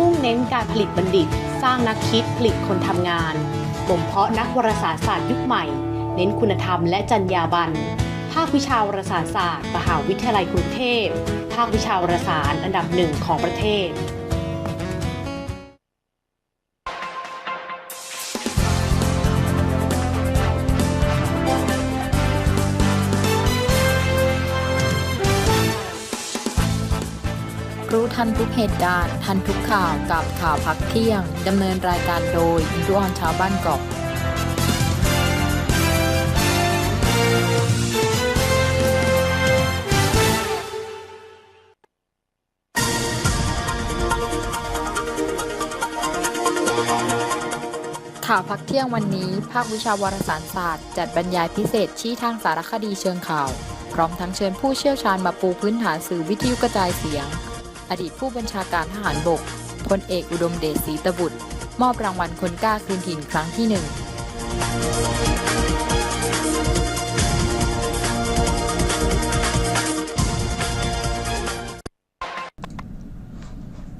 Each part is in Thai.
มุ่งเน้นการผลิตบัณฑิต สร้างนักคิดผลิตคนทำงานบ่มเพาะนักวารสารศาสตร์ยุคใหม่ เน้นคุณธรรมและจรรยาบรรณภาควิชาวารสารศาสตร์ มหาวิทยาลัยกรุงเทพ ภาควิชาวารสารอันดับหนึ่งของประเทศ ทันทุกเหตุการณ์ ทันทุกข่าวกับข่าวพักเที่ยง ดำเนินรายการโดยอินทุออนชาวบ้านเกาะข่าวพักเที่ยงวันนี้ ภาควิชาวารสารศาสตร์ จัดบรรยายพิเศษชี้ทางสารคดีเชิงข่าว พร้อมทั้งเชิญผู้เชี่ยวชาญมาปูพื้นฐานสื่อวิทยุกระจายเสียง อดีตผู้บัญชาการทหารบกพลเอกอุดมเดชศรีตบุตร มอบรางวัลคนกล้าคืนถิ่นครั้งที่หนึ่ง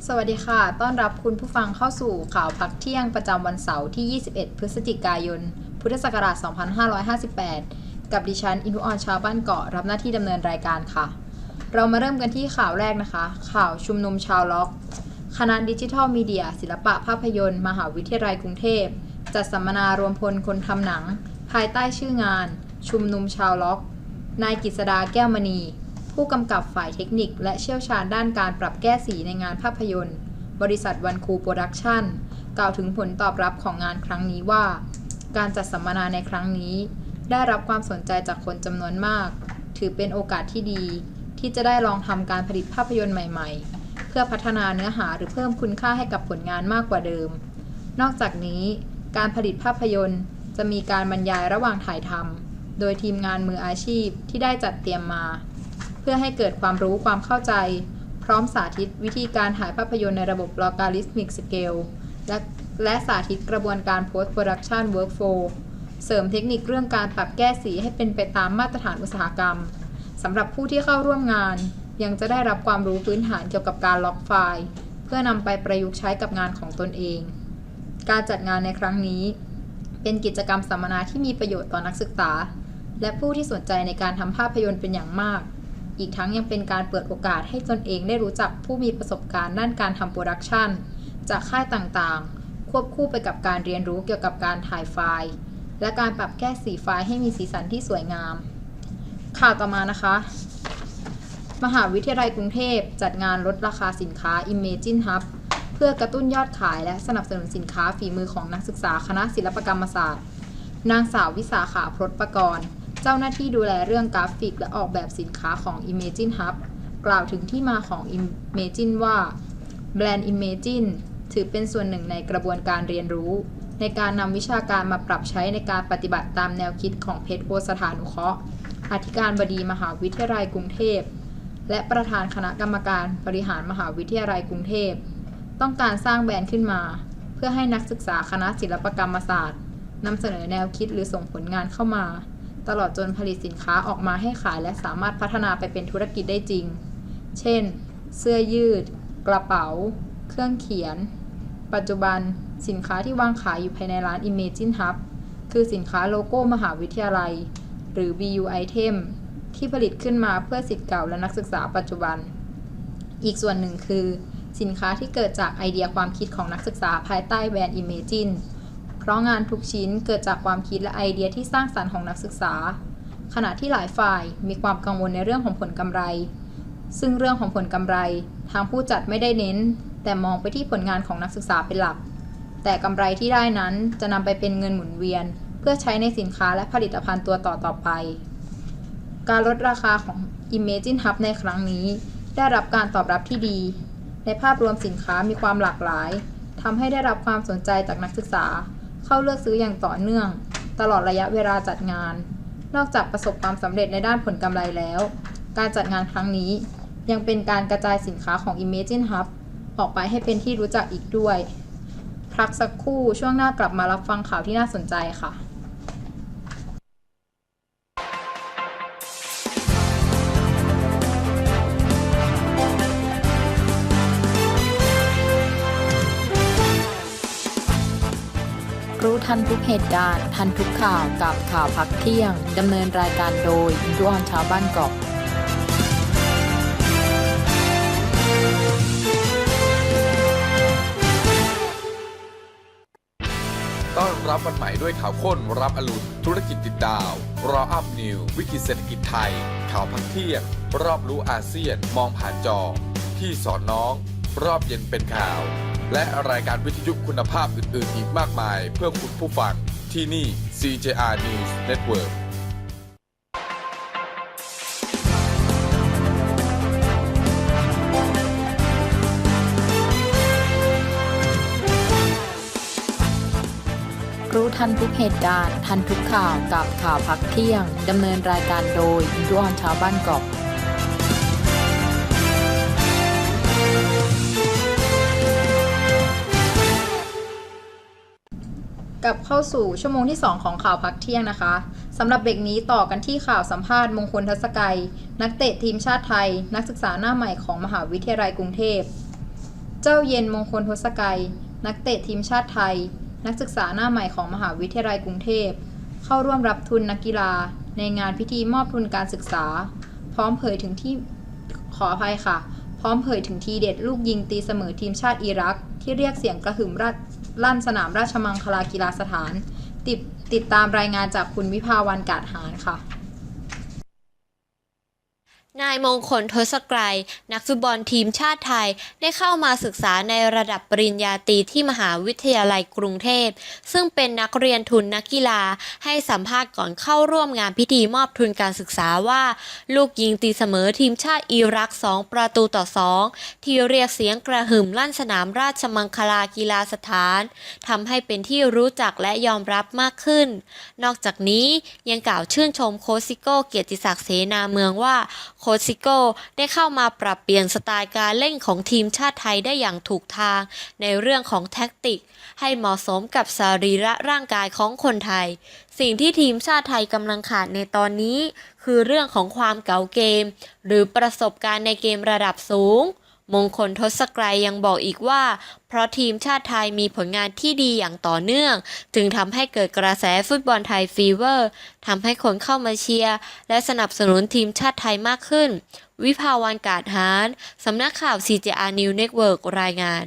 สวัสดีค่ะ ต้อนรับคุณผู้ฟังเข้าสู่ข่าวพักเที่ยงประจำวันเสาร์ที่ 21 พฤศจิกายน พุทธศักราช 2558 กับดิฉัน อินทุออนชาวบ้านเกาะรับหน้าที่ดำเนินรายการค่ะ เรามาเริ่มกันที่ข่าวแรกนะคะ ข่าวชุมนุมชาวล็อก คณะดิจิทัลมีเดีย ศิลปะภาพยนตร์ มหาวิทยาลัยกรุงเทพ จัดสัมมนารวมพลคนทำหนัง ภายใต้ชื่องาน ชุมนุมชาวล็อก นายกฤษดาแก้วมณี ผู้กำกับฝ่ายเทคนิค และเชี่ยวชาญด้านการปรับแก้สีในงานภาพยนตร์ บริษัทวันคูโปรดักชั่นกล่าวถึงผลตอบรับของงานครั้งนี้ว่า การจัดสัมมนาในครั้งนี้ ได้รับความสนใจจากคนจำนวนมาก ถือเป็นโอกาสที่ดี ที่จะได้ลองทำการผลิตภาพยนตร์ใหม่ๆ เพื่อพัฒนาเนื้อหาหรือเพิ่มคุณค่าให้กับผลงานมากกว่าเดิม นอกจากนี้ การผลิตภาพยนตร์ จะมีการบรรยายระหว่างถ่ายทำโดยทีมงานมืออาชีพที่ได้จัดเตรียมมา เพื่อให้เกิดความรู้ความเข้าใจ พร้อมสาธิตวิธีการถ่ายภาพยนตร์ในระบบ logarithmic scale และและสาธิตกระบวนการ post production workflow เสริมเทคนิคเรื่องการปรับแก้สีให้เป็นไปตามมาตรฐานอุตสาหกรรม สำหรับผู้ที่เข้าร่วมงาน ยังจะได้รับความรู้พื้นฐานเกี่ยวกับการล็อกไฟล์ เพื่อนำไปประยุกต์ใช้กับงานของตนเอง การจัดงานในครั้งนี้ เป็นกิจกรรมสัมมนาที่มีประโยชน์ต่อนักศึกษา และผู้ที่สนใจในการทำภาพยนตร์เป็นอย่างมาก อีกทั้งยังเป็นการเปิดโอกาสให้ตนเองได้รู้จักผู้มีประสบการณ์ด้านการทำโปรดักชันจากค่ายต่างๆ ควบคู่ไปกับการเรียนรู้เกี่ยวกับการถ่ายไฟล์ และการปรับแก้สีไฟล์ให้มีสีสันที่สวยงาม ข่าวต่อมานะคะ มหาวิทยาลัยกรุงเทพจัดงานลดราคาสินค้า Imagine Hub เพื่อกระตุ้นยอดขายและสนับสนุนสินค้าฝีมือของนักศึกษาคณะศิลปกรรมศาสตร์ นางสาววิสาขาพรตประกรณ์ เจ้าหน้าที่ดูแลเรื่องกราฟิกและออกแบบสินค้าของ Imagine Hub กล่าวถึงที่มาของ Imagine ว่าแบรนด์ Imagine ถือเป็นส่วนหนึ่งในกระบวนการเรียนรู้ ในการนำวิชาการมาปรับใช้ในการปฏิบัติตามแนวคิดของเพชรโอสถานุเคราะห์ อธิการบดีมหาวิทยาลัยกรุงเทพ และประธานคณะกรรมการบริหารมหาวิทยาลัยกรุงเทพ ต้องการสร้างแบรนด์ขึ้นมา เพื่อให้นักศึกษาคณะศิลปกรรมศาสตร์นำเสนอแนวคิดหรือส่งผลงานเข้ามา ตลอดจนผลิตสินค้าออกมาให้ขายและสามารถพัฒนาไปเป็นธุรกิจได้จริง เช่น เสื้อยืด กระเป๋า เครื่องเขียน ปัจจุบันสินค้าที่วางขายอยู่ภายในร้าน Imagine Hub คือสินค้าโลโก้มหาวิทยาลัย หรือ BU Item ที่ผลิตขึ้นมาเพื่อสิทธิ์เก่าและนักศึกษาปัจจุบัน อีกส่วนหนึ่งคือ สินค้าที่เกิดจากไอเดียความคิดของนักศึกษาภายใต้แบรนด์ Imagine เพราะงานทุกชิ้นเกิดจากความคิดและไอเดียที่สร้างสรรค์ของนักศึกษา ขณะที่หลายฝ่ายมีความกังวลในเรื่องของผลกำไร ซึ่งเรื่องของผลกำไร ทางผู้จัดไม่ได้เน้น แต่มองไปที่ผลงานของนักศึกษาเป็นหลัก แต่กำไรที่ได้นั้นจะนำไปเป็นเงินหมุนเวียน เพื่อใช้ในสินค้าและผลิตภัณฑ์ตัวต่อต่อไป การลดราคาของ Imagine Hub ในครั้งนี้ ได้รับการตอบรับที่ดี ในภาพรวมสินค้ามีความหลากหลายทำให้ได้รับความสนใจจากนักศึกษา เข้าเลือกซื้ออย่างต่อเนื่อง ตลอดระยะเวลาจัดงาน นอกจากประสบความสำเร็จในด้านผลกำไรแล้ว การจัดงานครั้งนี้ ยังเป็นการกระจายสินค้าของ Imagine Hub ออกไปให้เป็นที่รู้จักอีกด้วย พักสักครู่ช่วงหน้ากลับมารับฟังข่าวที่น่าสนใจค่ะ รู้ทันทุกเหตุการณ์ ทันทุกข่าวกับข่าวพักเที่ยง ดำเนินรายการโดยอินทุออนชาวบ้านเกาะต้อนรับวันใหม่ด้วยข่าวข้นรับอรุณ ธุรกิจติดดาว รออัพนิว วิกฤตเศรษฐกิจไทย ข่าวพักเที่ยง รอบรู้อาเซียน มองผ่านจอ ที่สอนน้อง รอบเย็นเป็นข่าว และรายการวิทยุคุณภาพอื่น ๆ อีกมากมาย เพื่อคุณผู้ฟังที่นี่ CJR News Network รู้ทันทุกเหตุการณ์ ทันทุกข่าวกับข่าวพักเที่ยง ดำเนินรายการโดยอินทุออนชาวบ้านเกาะ กลับเข้าสู่ชั่วโมงที่ 2 ของข่าวพักเที่ยงนะคะสำหรับเบรกนี้ต่อกันที่ข่าวสัมภาษณ์มงคลทัศกัย นักเตะทีมชาติไทย นักศึกษาหน้าใหม่ของมหาวิทยาลัยกรุงเทพ เจ้าเย็นมงคลทศกัย นักเตะทีมชาติไทย นักศึกษาหน้าใหม่ของมหาวิทยาลัยกรุงเทพ เข้าร่วมรับทุนนักกีฬา ในงานพิธีมอบทุนการศึกษา พร้อมเผยถึงที่ขออภัยค่ะ พร้อมเผยถึงทีเด็ดลูกยิงตีเสมอทีมชาติอิรัก ที่เรียกเสียงกระหึ่มรัด ลั่นสนามราชมังคลากีฬาสถาน ติดติดตามรายงานจากคุณวิภาวันกาดหานค่ะ นายมงคลทศกรัย นักฟุตบอลทีมชาติไทย ได้เข้ามาศึกษาในระดับปริญญาตรีที่มหาวิทยาลัยกรุงเทพ ซึ่งเป็นนักเรียนทุนนักกีฬา ให้สัมภาษณ์ก่อนเข้าร่วมงานพิธีมอบทุนการศึกษาว่า ลูกยิงตีเสมอทีมชาติอิรัก 2 ประตูต่อ 2 ที่เรียกเสียงกระหึ่มลั่นสนามราชมังคลากีฬาสถานทำให้เป็นที่รู้จักและยอมรับมากขึ้น นอกจากนี้ยังกล่าวชื่นชมโคซิโก้เกียรติศักดิ์เสนาเมืองว่าโคชซิโก้ได้เข้ามาปรับเปลี่ยนสไตล์การเล่นของทีมชาติไทยได้อย่างถูกทาง ในเรื่องของแท็กติก ให้เหมาะสมกับสรีระร่างกายของคนไทย สิ่งที่ทีมชาติไทยกำลังขาดในตอนนี้ คือเรื่องของความเก่าเกม หรือประสบการณ์ในเกมระดับสูง มงคลทศกรัยยังบอกอีกว่า เพราะทีมชาติไทยมีผลงานที่ดีอย่างต่อเนื่อง จึงทำให้เกิดกระแสฟุตบอลไทยฟีเวอร์ทำให้คนเข้ามาเชียร์ และสนับสนุนทีมชาติไทยมากขึ้น วิภาวันกาดหารสำนักข่าว CJR News Network รายงาน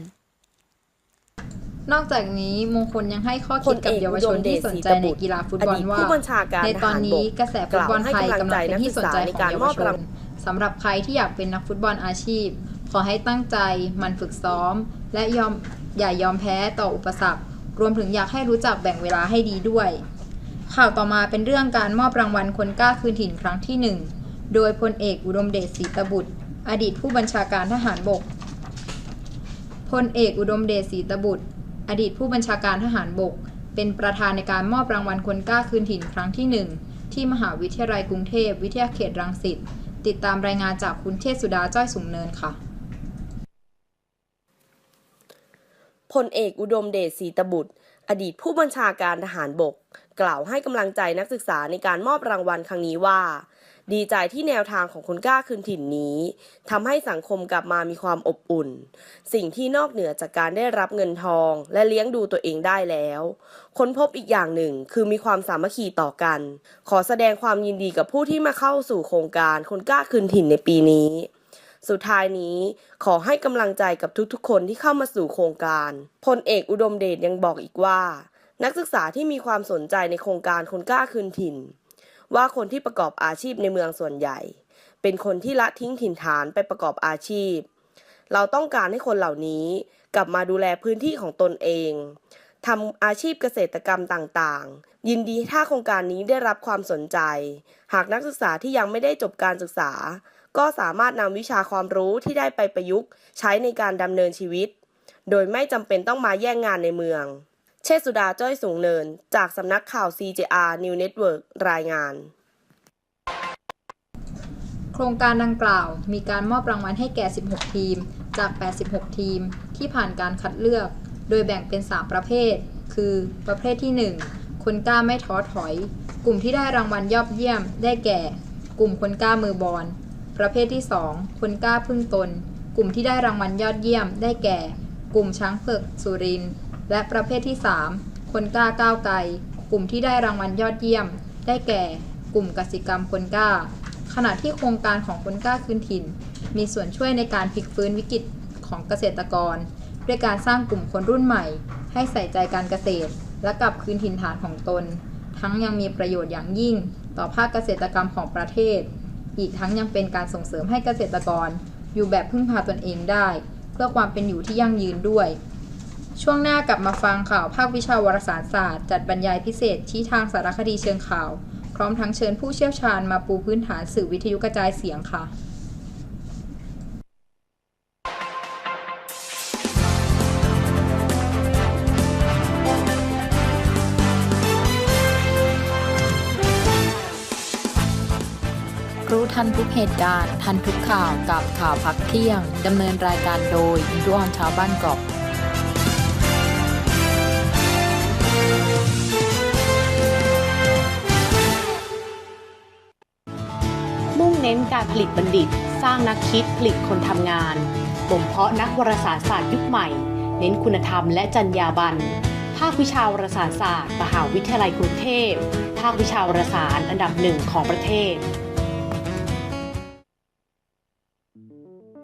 นอกจากนี้มงคลยังให้ข้อคิดกับเยาวชนที่สนใจในกีฬาฟุตบอลว่าอดีตผู้บัญชาการในตอนนี้ทหารบกกระแสฟุตบอลไทยกล่าวให้กำลังกำลังใจเป็นที่สนใจของเยาวชนักศึกษาในการมอบนรางสำหรับใครที่อยากเป็นนักฟุตบอลอาชีพ ขอให้ตั้งใจมันฝึกซ้อม และยอมอย่ายอมแพ้ต่ออุปสรรค รวมถึงอยากให้รู้จักแบ่งเวลาให้ดีด้วย ข่าวต่อมาเป็นเรื่องการมอบรางวัลคนกล้าคืนถิ่นครั้งที่หนึ่งโดยพลเอกอุดมเดชศรีตบุตร อดีตผู้บัญชาการทหารบกพลเอกอุดมเดชศรีตบุตร อดีตผู้บัญชาการทหารบก เป็นประธานในการมอบรางวัลคนกล้าคืนถิ่นครั้งที่หนึ่งที่มหาวิทยาลัยกรุงเทพวิทยาเขตรังสิตติดตามรายงานจากคุณเทศสุดาจ้อยสูงเนินค่ะ พลเอกอุดมเดชศรีตบุตร อดีตผู้บัญชาการทหารบก กล่าวให้กำลังใจนักศึกษาในการมอบรางวัลครั้งนี้ว่า ดีใจที่แนวทางของคนกล้าคืนถิ่นนี้ทำให้สังคมกลับมามีความอบอุ่น สิ่งที่นอกเหนือจากการได้รับเงินทอง และเลี้ยงดูตัวเองได้แล้ว ค้นพบอีกอย่างหนึ่งคือมีความสามัคคีต่อกัน ขอแสดงความยินดีกับผู้ที่มาเข้าสู่โครงการคนกล้าคืนถิ่นในปีนี้ สุดท้ายนี้ขอให้กำลังใจกับทุกๆ คนที่เข้ามาสู่โครงการ พลเอกอุดมเดชยังบอกอีกว่า นักศึกษาที่มีความสนใจในโครงการคนกล้าคืนถิ่น ว่าคนที่ประกอบอาชีพในเมืองส่วนใหญ่ เป็นคนที่ละทิ้งถิ่นฐานไปประกอบอาชีพ เราต้องการให้คนเหล่านี้กลับมาดูแลพื้นที่ของตนเองทำอาชีพเกษตรกรรมต่างๆ ยินดีถ้าโครงการนี้ได้รับความสนใจ หากนักศึกษาที่ยังไม่ได้จบการศึกษา ก็สามารถนำวิชาความรู้ที่ได้ไปประยุกต์ ใช้ในการดำเนินชีวิต โดยไม่จำเป็นต้องมาแย่งงานในเมือง เชษสุดาจ้อยสูงเนิน จากสำนักข่าว CJR New Network รายงาน โครงการดังกล่าวมีการมอบรางวัลให้แก่ 16 ทีม จาก 86 ทีม ที่ผ่านการคัดเลือก โดยแบ่งเป็น 3 ประเภท คือประเภทที่ 1 คนกล้าไม่ท้อถอย กลุ่มที่ได้รางวัลยอดเยี่ยม ได้แก่ กลุ่มคนกล้ามือบอล ประเภทที่ 2 คนกล้าพึ่งตน กลุ่มที่ได้รางวัลยอดเยี่ยม ได้แก่ กลุ่มช้างเผือกสุรินทร์และประเภทที่ 3 คนกล้าก้าวไกล กลุ่มที่ได้รางวัลยอดเยี่ยม ได้แก่ กลุ่มกสิกรรมคนกล้า ขณะที่โครงการของคนกล้าคืนถิ่น มีส่วนช่วยในการพลิกฟื้นวิกฤตของเกษตรกร ด้วยการสร้างกลุ่มคนรุ่นใหม่ ให้ใส่ใจการเกษตร และกลับคืนถิ่นฐานของตน ทั้งยังมีประโยชน์อย่างยิ่ง ต่อภาคเกษตรกรรมของประเทศ อีกทั้งยังเป็นการส่งเสริมให้เกษตรกร อยู่แบบพึ่งพาตนเองได้ เพื่อความเป็นอยู่ที่ยั่งยืนด้วย ช่วงหน้ากลับมาฟังข่าวภาควิชาวารสารศาสตร์ จัดบรรยายพิเศษที่ทางสารคดีเชิงข่าว พร้อมทั้งเชิญผู้เชี่ยวชาญมาปูพื้นฐานสื่อวิทยุกระจายเสียงค่ะ นทุกเหตุการณ์ ทันทุกข่าวกับข่าวพักเที่ยง ดำเนินรายการโดยอินทออนชาวบ้านกาะมุ่งเน้นการผลิตบัณฑิต สร้างนักคิดผลิตคนทำงานบ่มเพาะนักวารสารศาสตร์ยุคใหม่ เน้นคุณธรรมและจรรยาบรรณภาควิชาวารสารศาสตร์ มหาวิทยาลัยกรุงเทพ ภาควิชาวารสารอันดับหนึ่งของประเทศ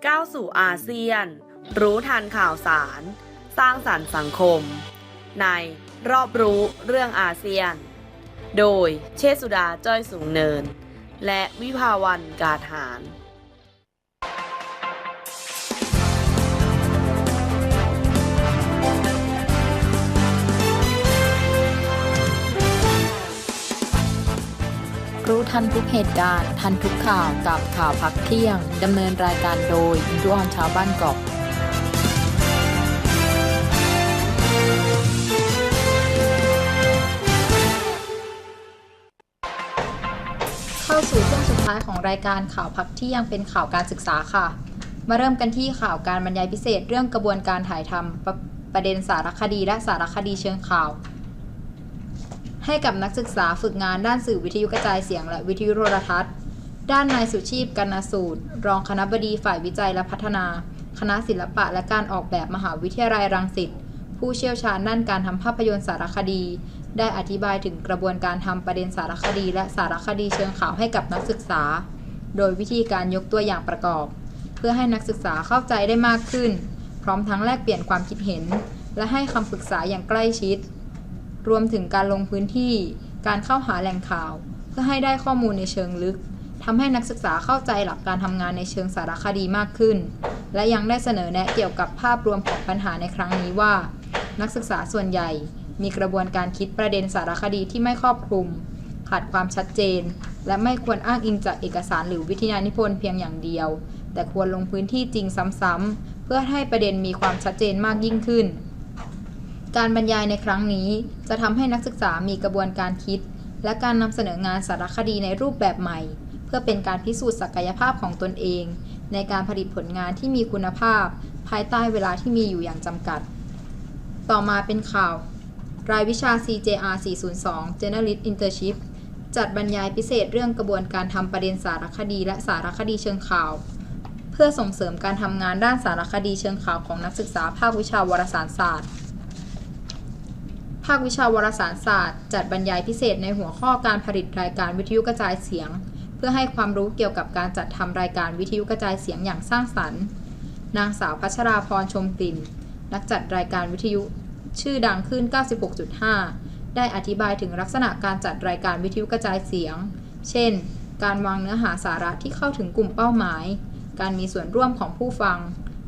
ก้าวสู่อาเซียน รู้ทันข่าวสาร สร้างสรรค์สังคม ในรอบรู้เรื่องอาเซียน โดยเชษสุดาจ้อยสูงเนิน และวิภาวันกาฐาน รู้ทันทุกเหตุการณ์ ทันทุกข่าวกับข่าวพักเที่ยง ดำเนินรายการโดยอินทออนชาวบ้านเกาะเข้าสู่ช่วงสุดท้ายของรายการข่าวพักเที่ยงเป็นข่าวการศึกษาค่ะ มาเริ่มกันที่ข่าวการบรรยายพิเศษเรื่องกระบวนการถ่ายทำประประเด็นสารคดีและสารคดีเชิงข่าว ให้กับนักศึกษาฝึกงานด้านสื่อวิทยุกระจายเสียง และวิทยุโทรทัศน์ ด้านนายสุชีพกนนสูตร รองคณะบดีฝ่ายวิจัยและพัฒนา คณะศิลปะและการออกแบบมหาวิทยาลัยรังสิตผู้เชี่ยวชาญด้านการทำภาพยนตร์สารคดี ได้อธิบายถึงกระบวนการทำประเด็นสารคดี และสารคดีเชิงข่าวให้กับนักศึกษา โดยวิธีการยกตัวอย่างประกอบ เพื่อให้นักศึกษาเข้าใจได้มากขึ้น พร้อมทั้งแลกเปลี่ยนความคิดเห็น และให้คำปรึกษาอย่างใกล้ชิด รวมถึงการลงพื้นที่ การเข้าหาแหล่งข่าว เพื่อให้ได้ข้อมูลในเชิงลึกทำให้นักศึกษาเข้าใจหลักการทำงานในเชิงสารคดีมากขึ้น และยังได้เสนอแนะเกี่ยวกับภาพรวมของปัญหาในครั้งนี้ว่า นักศึกษาส่วนใหญ่ มีกระบวนการคิดประเด็นสารคดีที่ไม่ครอบคลุม ขาดความชัดเจน และไม่ควรอ้างอิงจากเอกสารหรือวิทยานิพนธ์เพียงอย่างเดียว แต่ควรลงพื้นที่จริงซ้ำๆเพื่อให้ประเด็นมีความชัดเจนมากยิ่งขึ้น การบรรยายในครั้งนี้จะทำให้นักศึกษามีกระบวนการคิด และการนำเสนองานสารคดีในรูปแบบใหม่ เพื่อเป็นการพิสูจน์ศักยภาพของตนเอง ในการผลิตผลงานที่มีคุณภาพ ภายใต้เวลาที่มีอยู่อย่างจำกัด ต่อมาเป็นข่าว รายวิชา CJR 402 Journalist Internship จัดบรรยายพิเศษเรื่องกระบวนการทำประเด็นสารคดี และสารคดีเชิงข่าว เพื่อส่งเสริมการทำงานด้านสารคดีเชิงข่าวของนักศึกษาภาควิชาวารสารศาสตร์าควิชาวารสารศาสตร์ จัดบรรยายพิเศษในหัวข้อการผลิตรายการวิทยุกระจายเสียง เพื่อให้ความรู้เกี่ยวกับการจัดทำรายการวิทยุกระจายเสียงอย่างสร้างสรรค์ นางสาวพัชราพรชมกลิ่น นักจัดรายการวิทยุ ชื่อดังขึ้น 96.5 ได้อธิบายถึงลักษณะการจัดรายการวิทยุกระจายเสียง เช่น การวางเนื้อหาสาระที่เข้าถึงกลุ่มเป้าหมาย การมีส่วนร่วมของผู้ฟัง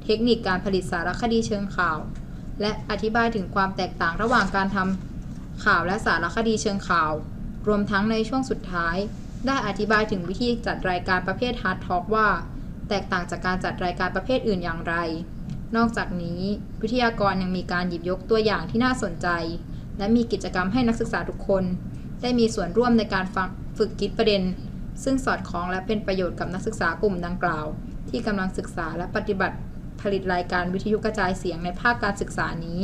เทคนิคการผลิตสารคดีเชิงข่าว และอธิบายถึงความแตกต่างระหว่างการทำข่าวและสารคดีเชิงข่าว รวมทั้งในช่วงสุดท้าย ได้อธิบายถึงวิธีจัดรายการประเภทฮาร์ดท็อกว่า แตกต่างจากการจัดรายการประเภทอื่นอย่างไร นอกจากนี้ วิทยากรยังมีการหยิบยกตัวอย่างที่น่าสนใจ และมีกิจกรรมให้นักศึกษาทุกคน ได้มีส่วนร่วมในการฝึกคิดประเด็น ซึ่งสอดคล้องและเป็นประโยชน์กับนักศึกษากลุ่มดังกล่าว ที่กำลังศึกษาและปฏิบัติ ผลิตรายการวิทยุกระจายเสียงในภาคการศึกษานี้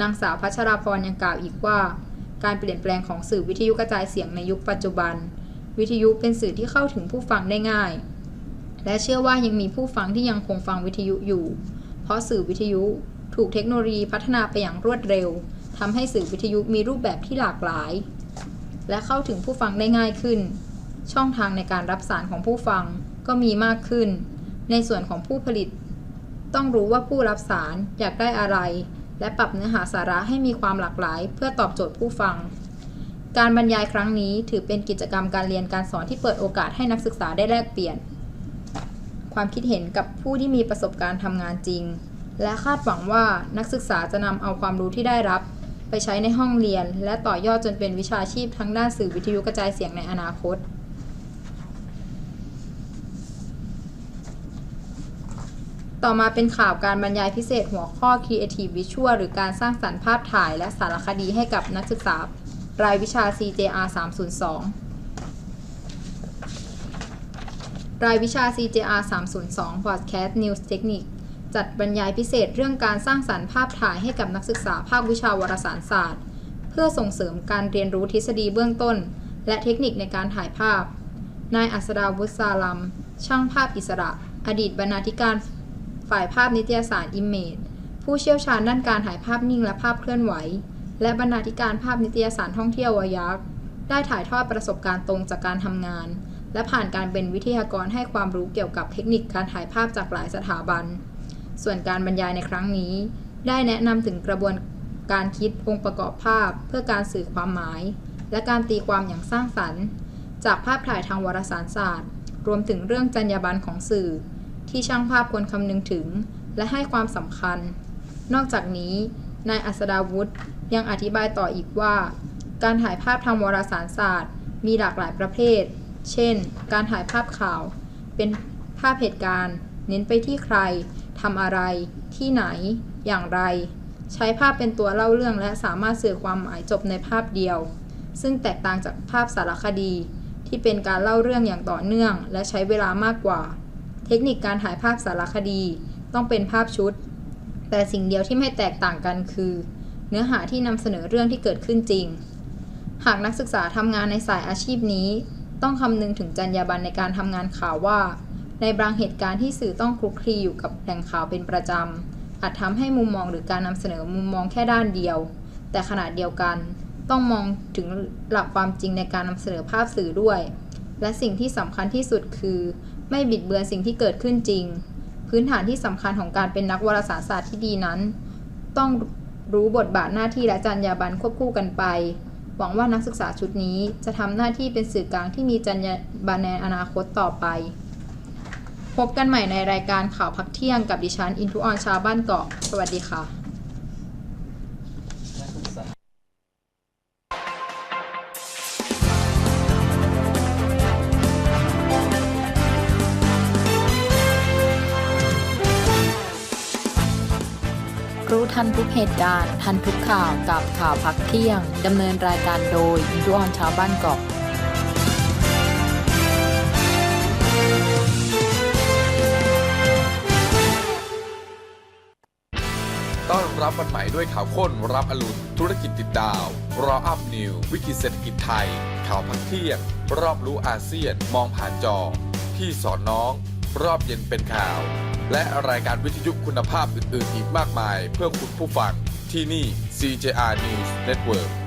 นางสาวพัชราพรยังกล่าวอีกว่า การเปลี่ยนแปลงของสื่อวิทยุกระจายเสียงในยุคปัจจุบัน วิทยุเป็นสื่อที่เข้าถึงผู้ฟังได้ง่าย และเชื่อว่ายังมีผู้ฟังที่ยังคงฟังวิทยุอยู่ เพราะสื่อวิทยุถูกเทคโนโลยีพัฒนาไปอย่างรวดเร็วทำให้สื่อวิทยุมีรูปแบบที่หลากหลาย และเข้าถึงผู้ฟังได้ง่ายขึ้น ช่องทางในการรับสารของผู้ฟังก็มีมากขึ้น ในส่วนของผู้ผลิต ต้องรู้ว่าผู้รับสารอยากได้อะไร และปรับเนื้อหาสาระให้มีความหลากหลาย เพื่อตอบโจทย์ผู้ฟัง การบรรยายครั้งนี้ถือเป็นกิจกรรมการเรียนการสอนที่เปิดโอกาสให้นักศึกษาได้แลกเปลี่ยน ความคิดเห็นกับผู้ที่มีประสบการณ์ทำงานจริง และคาดหวังว่านักศึกษาจะนำเอาความรู้ที่ได้รับ ไปใช้ในห้องเรียน และต่อยอดจนเป็นวิชาชีพทั้งด้านสื่อวิทยุกระจายเสียงในอนาคต ต่อมาเป็นข่าวการบรรยายพิเศษหัวข้อ Creative Visual หรือการสร้างสรรค์ภาพถ่ายและสารคดีให้กับนักศึกษา รายวิชา CJR 302 รายวิชา CJR 302 Podcast News Technique จัดบรรยายพิเศษเรื่องการสร้างสรรค์ภาพถ่ายให้กับนักศึกษาภาควิชาวารสารศาสตร์ เพื่อส่งเสริมการเรียนรู้ทฤษฎีเบื้องต้น และเทคนิคในการถ่ายภาพ นายอัสดาวุฒิซาลัม ช่างภาพอิสระ อดีตบรรณาธิการ ฝ่ายภาพนิตยสาร Image ผู้เชี่ยวชาญด้านการถ่ายภาพนิ่งและภาพเคลื่อนไหว และบรรณาธิการภาพนิตยสารท่องเที่ยววายักษ์ได้ถ่ายทอดประสบการณ์ตรงจากการทำงาน และผ่านการเป็นวิทยากรให้ความรู้เกี่ยวกับเทคนิคการถ่ายภาพจากหลายสถาบัน ส่วนการบรรยายในครั้งนี้ ได้แนะนำถึงกระบวนการคิดองค์ประกอบภาพ เพื่อการสื่อความหมาย และการตีความอย่างสร้างสรรค์ จากภาพถ่ายทางวารสารศาสตร์ รวมถึงเรื่องจรรยาบรรณของสื่อ ที่ช่างภาพควรคำนึงถึง และให้ความสำคัญ นอกจากนี้ นายอัสดาวุฒิยังอธิบายต่ออีกว่า การถ่ายภาพทางวารสารศาสตร์ มีหลากหลายประเภท เช่น การถ่ายภาพข่าว เป็นภาพเหตุการณ์ เน้นไปที่ใครทำอะไร ที่ไหน อย่างไร ใช้ภาพเป็นตัวเล่าเรื่องและสามารถสื่อความหมายจบในภาพเดียว ซึ่งแตกต่างจากภาพสารคดี ที่เป็นการเล่าเรื่องอย่างต่อเนื่อง และใช้เวลามากกว่า ทคนิคการถ่ายภาพสารคดีต้องเป็นภาพชุด แต่สิ่งเดียวที่ไม่แตกต่างกันคือ เนื้อหาที่นำเสนอเรื่องที่เกิดขึ้นจริง หากนักศึกษาทำงานในสายอาชีพนี้ ต้องคำนึงถึงจรรยาบรรณในการทำงานข่าวว่า ในบางเหตุการณ์ที่สื่อต้องคลุกคลีอยู่กับแหล่งข่าวเป็นประจำอาจทำให้มุมมองหรือการนำเสนอมุมมองแค่ด้านเดียว แต่ขณะเดียวกัน ต้องมองถึงหลักความจริงในการนำเสนอภาพสื่อด้วย และสิ่งที่สำคัญที่สุดคือ ไม่บิดเบือนสิ่งที่เกิดขึ้นจริง พื้นฐานที่สำคัญของการเป็นนักวารสารศาสตร์ที่ดีนั้น ต้องรู้บทบาทหน้าที่และจรรยาบรรณควบคู่กันไป หวังว่านักศึกษาชุดนี้จะทำหน้าที่เป็นสื่อกลางที่มีจรรยาบรรณในอนาคตต่อไป พบกันใหม่ในรายการข่าวพักเที่ยงกับดิฉันอินทุออนชาบ้านเกาะ สวัสดีค่ะ ทันทุกเหตุการณ์ ทันทุกข่าวกับข่าวพักเที่ยง ดำเนินรายการโดยอินทุออนชาวบ้านเกาะต้อนรับวันใหม่ด้วยข่าวข้นรับอรุณ ธุรกิจติดดาว รออัพนิว วิกฤตเศรษฐกิจไทย ข่าวพักเที่ยง รอบรู้อาเซียน มองผ่านจอ ที่สอนน้อง รอบเย็นเป็นข่าว และรายการวิทยุคุณภาพอื่น ๆ อีกมากมาย เพื่อคุณผู้ฟังที่นี่ CJR News Network